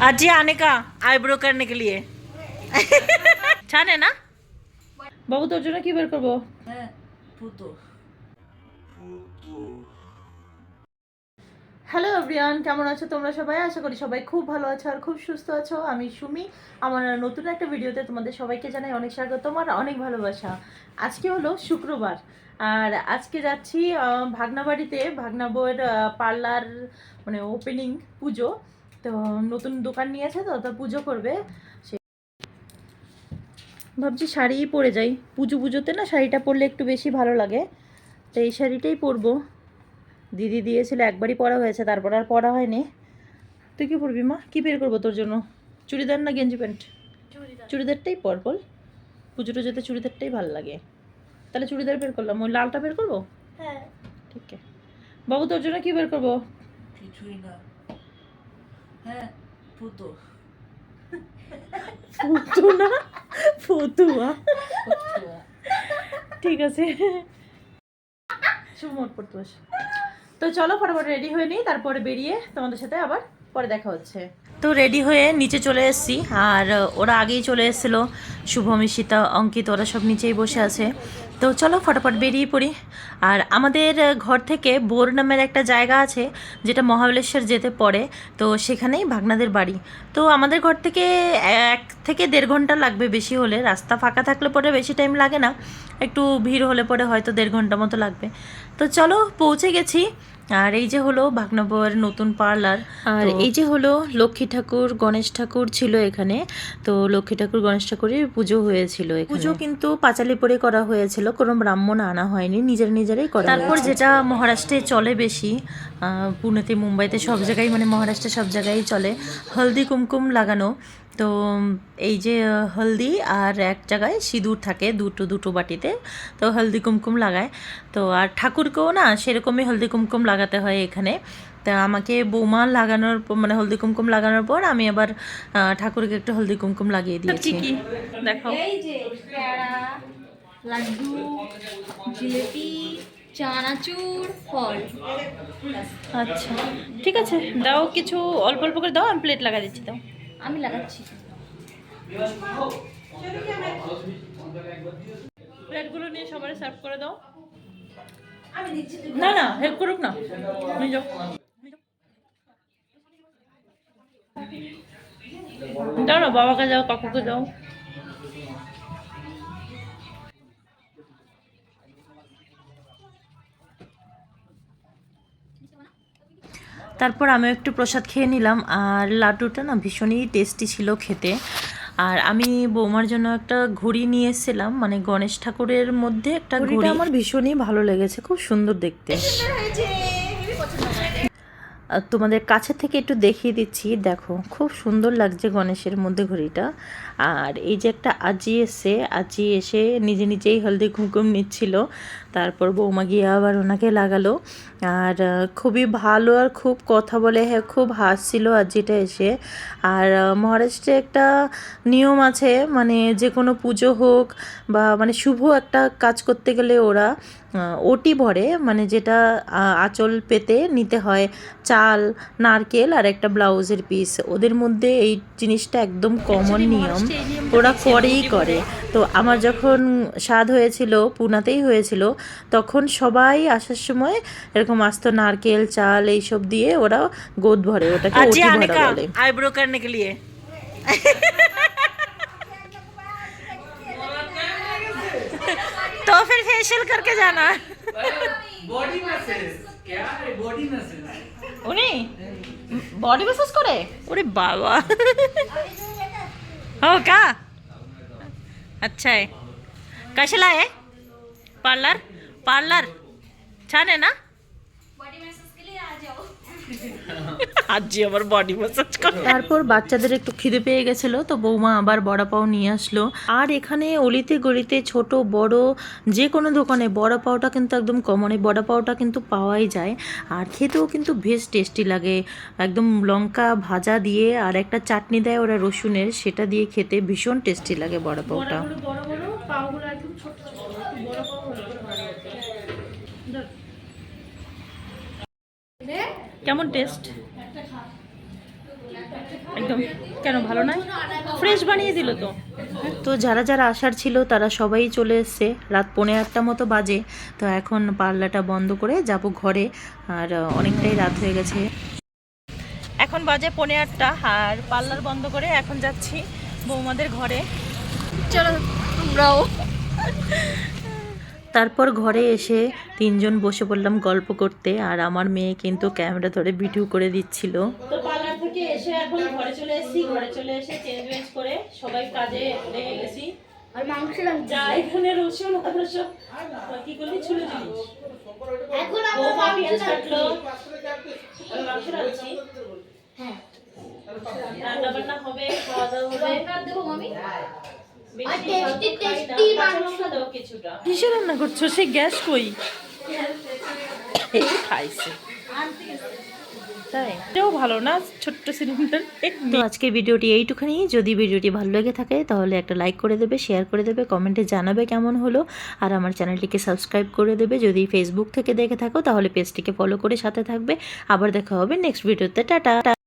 आज ही आने का आईब्रो करने के लिए छान है ना বাবু তোর জন্য কি বের করবো হ্যাঁ ফুটো হ্যালো এভরিওয়ান কেমন আছো তোমরা সবাই আশা করি সবাই খুব ভালো আছো আর খুব সুস্থ আছো আমি সুমি আমার নতুন একটা ভিডিওতে তোমাদের সবাইকে জানাই অনেক স্বাগত আর অনেক ভালোবাসা আজকে হলো শুক্রবার আর আজকে যাচ্ছি আহ, ভাগনা বাড়িতে ভাগনা বউয়ের পার্লার মানে ওপেনিং পুজো তো নতুন দোকান নিয়েছে তো তো পুজো করবে। সে ভাবছি শাড়িই পরে যাই। পুজো পুজোতে না শাড়িটা পরলে একটু বেশি ভালো লাগে। তো এই শাড়িটাই পরবো। দিদি দিয়েছিল একবারই পরা হয়েছে তারপর আর পরা হয়নি। তুই কি পরবি মা? কি বের করব তোর জন্য? চুড়িদার না গেঞ্জি প্যান্ট? চুড়িদারটাই পর বল। পুজো টুজোতে চুড়িদারটাই ভালো লাগে। তাহলে চুড়িদার বের করলাম। ওই লালটা বের করব? হ্যাঁ। ঠিক আছে। বাবু তোর জন্য কী বের করব? কিছুই না। হ্যাঁ ফুটু না? ফতুয়া ঠিক আছে। শুভ মোট পড়তে বস তো চলো ফটাফট রেডি হয়ে নিই তারপরে বেরিয়ে তোমাদের সাথে আবার পরে দেখা হচ্ছে। তো রেডি হয়ে নিচে চলে এসেছি। আর ওরা আগেই চলে এসেছিল। শুভম ঈশিতা অঙ্কিত, ওরা সব নিচেই বসে আছে। তো চলো ফটাফট বেরিয়ে পড়ি। আর আমাদের ঘর থেকে বোর নামের একটা জায়গা আছে, যেটা মহাবলেশ্বর যেতে পড়ে। তো সেখানেই ভাগনাদের বাড়ি। তো আমাদের ঘর থেকে এক থেকে দেড় ঘণ্টা লাগবে বেশি হলে। রাস্তা ফাঁকা থাকলে পরে বেশি টাইম লাগে না। একটু ভিড় হলে পরে হয়তো দেড় ঘণ্টা মতো লাগবে। তো চলো পৌঁছে গেছি। আর এই যে হলো ভাগনবর নতুন পার্লার আর এই যে হলো লক্ষ্মী ঠাকুর গণেশ ঠাকুর ছিল এখানে তো লক্ষ্মী ঠাকুর গণেশ ঠাকুরের পুজো হয়েছিল পুজো কিন্তু পাঁচালি পরে করা হয়েছিল কোনো ব্রাহ্মণ আনা হয়নি নিজের নিজেরাই করা তারপর যেটা মহারাষ্ট্রে চলে বেশি পুনেতে মুম্বাইতে সব জায়গায় মানে মহারাষ্ট্রে সব জায়গায় চলে হলদি কুমকুম লাগানো। তো এই যে হলদি আর এক জায়গায় সিঁদুর থাকে দুটো দুটো বাটিতে তো হলদি কুমকুম লাগায়। তো আর ঠাকুরকেও না সেরকমই হলদি কুমকুম লাগাতে হয় এখানে। তা আমাকে বৌমা লাগানোর মানে হলদি কুমকুম লাগানোর পর আমি আবার ঠাকুরকে একটু হলদি কুমকুম লাগিয়ে দিয়েছি। কি দেখো। এই যে লাড্ডু জিলেপি চানাচুর ফল। আচ্ছা ঠিক আছে দাও কিছু অল্প অল্প করে দাও আমি প্লেট লাগা দিচ্ছি দাও। আমি লাগাচ্ছি। প্লেটগুলো নিয়ে সবাই সার্ভ করে দাও। না না হেল্প করুক না। নিয়ে যাও। দাও না, বাবাকে যাও, কাকুকে যাও। তারপর আমিও একটু প্রসাদ খেয়ে নিলাম, আর লাড্ডুটা না ভীষণই টেস্টি ছিল খেতে। আর আমি বৌমার জন্য একটা ঘড়ি নিয়ে এসেছিলাম মানে গণেশ ঠাকুরের মধ্যে একটা ঘড়ি। আমার ভীষণই ভালো লেগেছে খুব সুন্দর দেখতে। আর তোমাদের কাছে থেকে একটু দেখিয়ে দিচ্ছি, দেখো, খুব সুন্দর লাগছে গণেশের মধ্যে ঘড়িটা। আর এই যে একটা আজি এসে আজি এসে নিজে নিজেই হলদি কুমকুম নিচ্ছিল, তারপর বৌমা গিয়ে আবার ওনাকে লাগালো। আর খুবই ভালো আর খুব কথা বলে হ্যাঁ খুব হাসছিল আজিটা এসে। আর মহারাষ্ট্রে একটা নিয়ম আছে মানে যে কোনো পুজো হোক বা মানে শুভ একটা কাজ করতে গেলে ওরা ওটি ভরে মানে যেটা আঁচল পেতে নিতে হয় চাল নারকেল আর একটা ব্লাউজের পিস ওদের মধ্যে এই জিনিসটা একদম কমন নিয়ম। ওরা করেই করে। তো আমার যখন স্বাদ হয়েছিল পুনাতেই হয়েছিল তখন সবাই আসার সময় এরকম আসতো নারকেল চাল এইসব দিয়ে ওরা গোদ ভরে ওটাকে আইব্রো কারণে फेशियल करके जाना বডি ম্যাসেজ क्या है बॉडी मैसेज উনি বডি ম্যাসাজ করে अरे बाबा हो का अच्छा आहे कशाला आहे पार्लर पार्लर छान आहे ना बॉडी मैसेज के लिए হাজি আমার বডি ম্যাসাজ করে। তারপর বাচ্চাদের একটু খিদে পেয়ে গেছিল তো বৌমা আবার বড়া পাও নিয়ে আসলো। আর এখানে অলিতে গলিতে ছোট বড় যে কোনো দোকানে বড়া পাওটা কিন্তু একদম কমন এই বড়া পাওটা কিন্তু পাওয়াই যায়। আর খেতেও কিন্তু বেশ টেস্টি লাগে। একদম লঙ্কা ভাজা দিয়ে আর একটা চাটনি দেয় ওরা রসুনের সেটা দিয়ে খেতে ভীষণ টেস্টি লাগে বড়া পাওটা। কেমন টেস্ট একদম। কেন ভালো নয়? ফ্রেশ বানিয়ে দিল তো। তো যারা যারা আসার ছিল তারা সবাই চলে এসছে। রাত পৌনে আটটা মতো বাজে। তো এখন পার্লারটা বন্ধ করে যাব ঘরে। আর অনেকটাই রাত হয়ে গেছে। এখন বাজে পৌনে আটটা। আর পার্লার বন্ধ করে এখন যাচ্ছি বৌমাদের ঘরে। চলো তোমরাও। তারপর ঘরে এসে তিনজন বসে পড়লাম গল্প করতে। আর আমার মেয়ে কিন্তু ক্যামেরা ধরে ভিডিও করে দিচ্ছিল। তো থেকে এসে এখন ঘরে চলে এসেছি ঘরে চলে এসে চেঞ্জ ওয়েঞ্জ করে সবাই কাজে লেগে গেছি। আর মাংস যা এখানে রসুন কি করলি? ছিল জিনিস। এখন পেঁয়াজ কাটলো আমি মাংস রাখছি। হ্যাঁ। রান্না বান্না হবে খাওয়া দাওয়া হবে। লঙ্কা দেবো মামি? কিসে রান্না করছ? সে গ্যাস কই? খাইছে। তাই? এটাও ভালো না, ছোট্ট সিলিন্ডার তো আজকের ভিডিওটি এইটুখানি। যদি ভিডিওটি ভালো লেগে থাকে, তাহলে একটা লাইক করে দেবে শেয়ার করে দেবে কমেন্টে জানাবে কেমন হলো। আর আমার চ্যানেলটিকে সাবস্ক্রাইব করে দেবে। যদি ফেসবুক থেকে দেখে থাকো, তাহলে পেজটিকে ফলো করে সাথে থাকবে। আবার দেখা হবে নেক্সট ভিডিওতে টাটা!